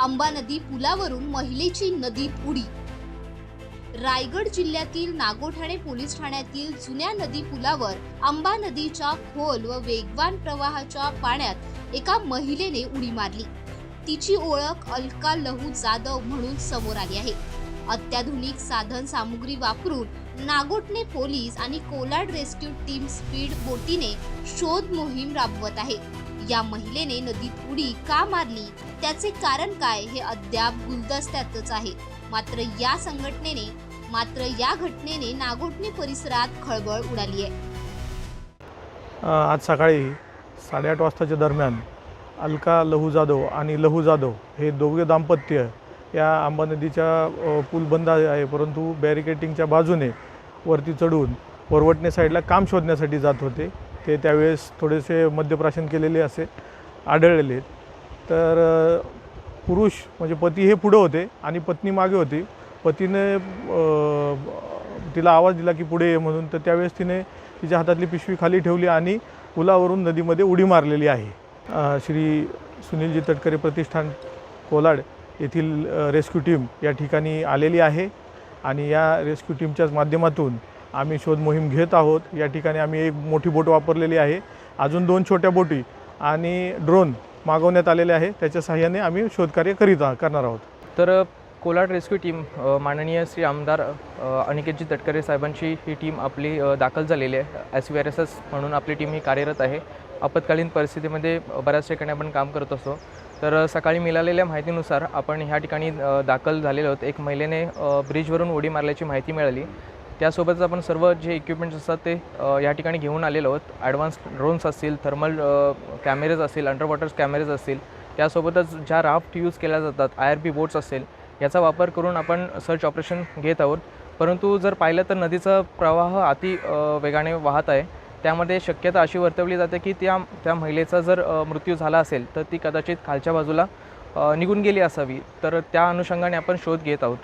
आंबा नदी पुलावरून महिलेची नदीत उडी. रायगड जिल्ह्यातील नागोठाणे पोलीस ठाण्यातील जुन्या नदी पुलावर आंबा नदीच्या खोल व वेगवान प्रवाहाच्या पाण्यात एका महिलेने उडी मारली. तिची ओळख अलका लहू जाधव म्हणून समोर आली आहे. अत्याधुनिक साधन सामुग्री वापरून नागोटणे पोलीस आणि कोलाड रेस्क्यू टीम स्पीड बोटीने शोध मोहीम राबवत आहे. या महिलेने नदीत उडी का मारली? त्याचे कारण काय हे अद्याप गुलदस्त्यातच आहे. मात्र या संघटनेने मात्र या घटनेने नागोठणे परिसरात खळबळ उडाली आहे आज सकाळी साडेआठ वाजताच्या दरम्यान अलका लहू जाधव आणि लहू जाधव हे दोघे दाम्पत्य या आंबा नदीच्या पूल बंद आहे. परंतु बॅरिकेटिंगच्या बाजूने वरती चढून वरवटणे साईडला काम शोधण्यासाठी जात होते. ते त्यावेळेस थोडेसे मद्यप्राशन केलेले असे आढळलेले. तर पुरुष म्हणजे पती हे पुढं होते आणि पत्नी मागे होती. पतीने तिला आवाज दिला की पुढे ये म्हणून. तर त्यावेळेस तिने तिच्या हातातली पिशवी खाली ठेवली आणि पुलावरून नदीमध्ये उडी मारलेली आहे. श्री सुनीलजी तटकरे प्रतिष्ठान कोलाड येथील रेस्क्यू टीम या ठिकाणी आलेली आहे. आणि या रेस्क्यू टीमच्याच माध्यमातून आम्ही शोध मोहीम घेत आहोत. या ठिकाणी आम्ही एक मोठी बोट वापरलेली आहे. अजून दोन छोट्या बोटी आणि ड्रोन मागवण्यात आलेले आहे. त्याच्या सहाय्याने आम्ही शोधकार्य करीत आ- करणार आहोत. तर कोलाड रेस्क्यू टीम माननीय श्री आमदार अनिकेतजी तटकरे साहेबांची ही टीम आपली दाखल झालेली आहे. S V R S S म्हणून आपली टीम ही कार्यरत आहे. आपत्कालीन परिस्थितीमध्ये बऱ्याच ठिकाणी आपण काम करत असतो. तर सकाळी मिळालेल्या माहितीनुसार आपण ह्या ठिकाणी दाखल झालेलो आहोत. एक महिलेने ब्रिजवरून उडी मारल्याची माहिती मिळाली. त्यासोबतच आपण सर्व जे इक्विपमेंट्स असतात ते या ठिकाणी घेऊन आलेलो आहोत. ॲडव्हान्स ड्रोन्स असतील थर्मल कॅमेरेज असतील अंडर कॅमेरेज असतील त्यासोबतच ज्या राफ्ट यूज केल्या जातात आय आर पी बोट्स असेल याचा वापर करून आपण सर्च ऑपरेशन घेत आहोत. परंतु जर पाहिलं तर नदीचा प्रवाह अति वेगाने वाहत आहे. त्यामध्ये शक्यता अशी वर्तवली जाते की त्या त्या महिलेचा जर मृत्यू झाला असेल तर ती कदाचित खालच्या बाजूला निघून गेली असावी. तर त्या अनुषंगाने आपण शोध घेत आहोत.